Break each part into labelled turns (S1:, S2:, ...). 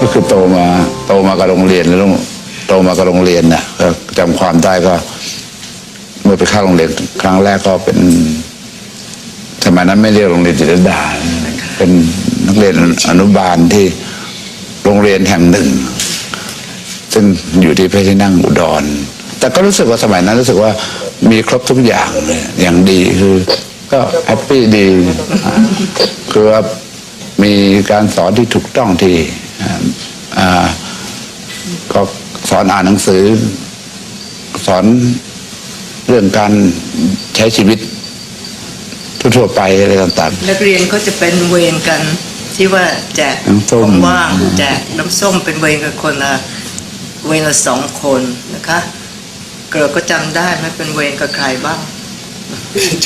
S1: ก็คือโตมาโตมากับโรงเรียนแล้วโตมากับโรงเรียนนะก็จำความได้ก็ เมื่อไปเข้าโรงเรียนครั้งแรกก็เป็นสมัยนั้นไม่เรียกโรงเรียนจิตรดาเป็นนักเรียนอนุบาลที่โรงเรียนแห่งหนึ่ง ซึ่งอยู่ที่เพชรที่นั่งอุดร แต่ก็รู้สึกว่าสมัยนั้นรู้สึกว่ามีครบทุกอย่างเลยอย่างดีคือ ก็แฮปปี้ดีคือว่ามีการสอนที่ถูกต้องที่ ก็สอนอ่านหนังสือ สอนเรื่องการใช้ชีวิตทั่วๆไปอะไรต่าง
S2: นักเรียนก็จะเป็นเวรกันที่ว่าแจก
S1: น้ำส้ม
S2: ของว่างแจกน้ำส้มเป็นเวรกันคนละเวรละสองคนนะคะเกิดก็จำได้ไม่เป็นเวรกับใครบ้าง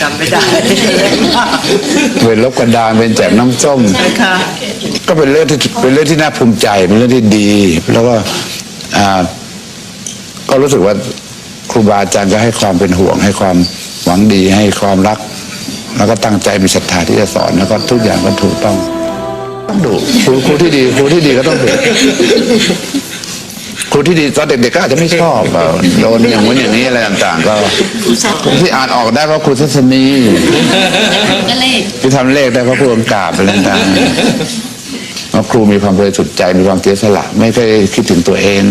S2: จำไม่ได้
S1: ๆ เวรลบกระดานเป็นแจกน้ำส้ม
S2: นะคะ
S1: ก็เป็นเรื่องที่เป็นเรื่องที่น่าภูมิใจเป็นเรื่องที่ดี แล้วก็อ่าก็รู้สึกว่าครูบาอาจารย์ก็ให้ความเป็นห่วง ให้ความหวังดีให้ความรัก แล้วก็ตั้งใจมีศรัทธาที่จะสอนแล้วก็ทุกอย่างก็ถูกต้อง ต้องดุครูครูที่ดีครูที่ดีก็ต้องดุครูที่ดีตอนเด็กๆก็อาจจะไม่ชอบอะโดนอย่างนู้นอย่างนี้อะไรต่างๆ ก็ที่อ่านออกได้เพราะครูทัศนี
S3: ก็เลข
S1: ที่ทำเลขได้เพราะครูองกาบอะไรต่างๆเพราะครูมีความบริสุทธิ์ใจมีความเสียสละ ไม่เคยคิดถึงตัวเอง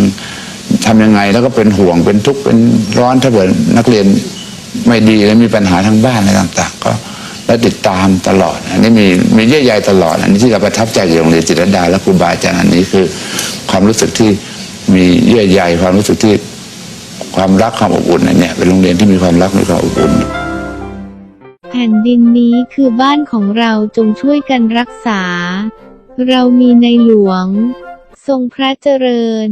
S1: ทำยังไงแล้วก็เป็นห่วงเป็นทุกข์เป็นร้อนถ้าเกิดนักเรียนไม่ดีแล้วมีปัญหาทางบ้านอะไรต่างๆ ก็แล้วติดตามตลอด อันนี้มีมีเยื่อใยตลอด อันนี้ที่เราประทับใจจากโรงเรียนจิตรดาและครูบาอาจารย์อันนี้คือ ความรู้สึกที่มีเยื่อใยความรู้สึกที่ความรักความอบอุ่นอันเนี้ยเป็นโรงเรียนที่มีความรักมีความอบอุ่น
S4: ผ่นดินนี้คือบ้านของเราจงช่วยกันรักษา เรามีในหลวง ทรงพระเจริญ